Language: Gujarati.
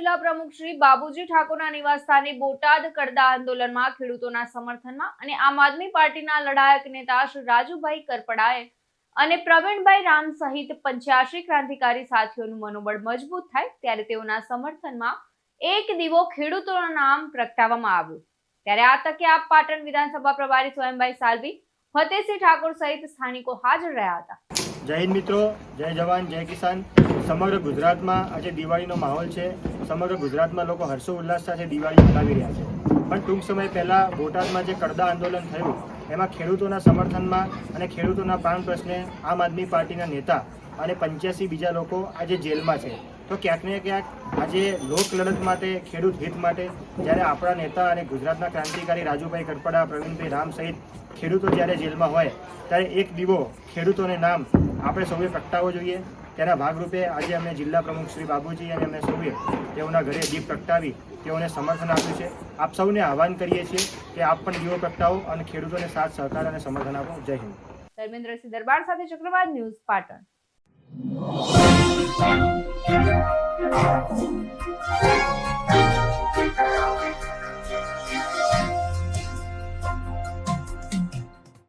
જિલ્લા પ્રમુખ શ્રી બાબુજી ઠાકોરના નિવાસસ્થાને બોટાદ કડદા આંદોલનમાં ખેડૂતોના સમર્થનમાં અને આમ આદમી પાર્ટીના લડાયક નેતા શ્રી રાજુભાઈ કરપડાએ અને પ્રવીણભાઈ રામ સહિત પંચ્યાસી ક્રાંતિકારી સાથીઓનું મનોબળ મજબૂત થાય ત્યારે તેઓના સમર્થનમાં એક દીવો ખેડૂતોના નામ પ્રગટાવવામાં આવ્યું. ત્યારે આ તકે આપ પાટણ વિધાનસભા પ્રભારી સ્વયંભાઈ સાલવી, ફતેહસિંહ ઠાકોર સહિત સ્થાનિકો હાજર રહ્યા હતા. જય હિન્દ મિત્રો, જય જવાન, જય કિસાન. સમગ્ર ગુજરાતમાં આજે દિવાળીનો માહોલ છે. સમગ્ર ગુજરાતમાં લોકો હર્ષો ઉલ્લાસ સાથે દિવાળી મનાવી રહ્યા છે. પણ ટૂંક સમય પહેલાં બોટાદમાં જે કડદા આંદોલન થયું, એમાં ખેડૂતોના સમર્થનમાં અને ખેડૂતોના પ્રાણ પ્રશ્ને આમ આદમી પાર્ટીના નેતા અને પંચ્યાસી બીજા લોકો આજે જેલમાં છે. તો ક્યાંક ને ક્યાંક આજે લોકલડત માટે, ખેડૂત હિત માટે, જ્યારે આપણા નેતા અને ગુજરાતના ક્રાંતિકારી રાજુભાઈ કડપડા પ્રવીણભાઈ રામ સહિત ખેડૂતો જ્યારે જેલમાં હોય, ત્યારે એક દીવો ખેડૂતોને નામ આપણે સૌએ પ્રગટાવવો જોઈએ. તેના ભાગરૂપે આજે અમે જિલ્લા પ્રમુખ શ્રી બાબુજી અને અમે સૌએ તેઓના ઘરે દીપ પ્રગટાવી તેઓને સમર્થન આપ્યું છે. આપ સૌને આહવાન કરીએ છીએ કે આપ પણ દીવો પ્રગટાવો અને ખેડૂતોને સાથ, સહકાર અને સમર્થન આપો. જય હિન્દ. ધર્મેન્દ્રસિંહ દરબાર સાથે ચક્રવાત ન્યૂઝ પાટણ.